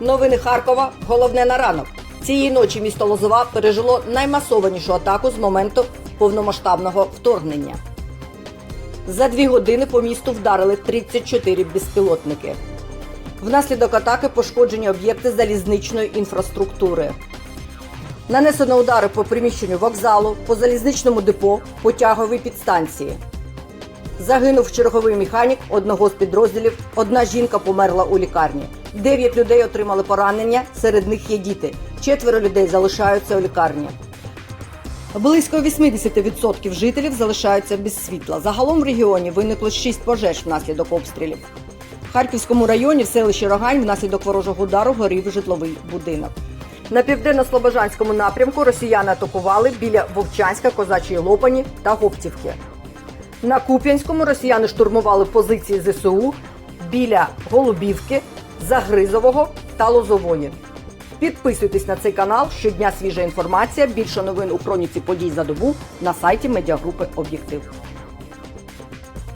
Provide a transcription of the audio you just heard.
Новини Харкова. Головне на ранок. Цієї ночі місто Лозова пережило наймасованішу атаку з моменту повномасштабного вторгнення. За дві години по місту вдарили 34 безпілотники. Внаслідок атаки пошкоджені об'єкти залізничної інфраструктури. Нанесено удари по приміщенню вокзалу, по залізничному депо, потяговій підстанції. Загинув черговий механік одного з підрозділів. Одна жінка померла у лікарні. Дев'ять людей отримали поранення. Серед них є діти. Четверо людей залишаються у лікарні. Близько 80% жителів залишаються без світла. Загалом в регіоні виникло 6 пожеж внаслідок обстрілів. В Харківському районі в селищі Рогань внаслідок ворожого удару горів житловий будинок. На південно-слобожанському напрямку росіяни атакували біля Вовчанська, Козачої Лопані та Гоптівки. На Куп'янському росіяни штурмували позиції ЗСУ біля Голубівки, Загризового та Лозової. Підписуйтесь на цей канал. Щодня свіжа інформація. Більше новин у хроніці подій за добу на сайті медіагрупи Об'єктив.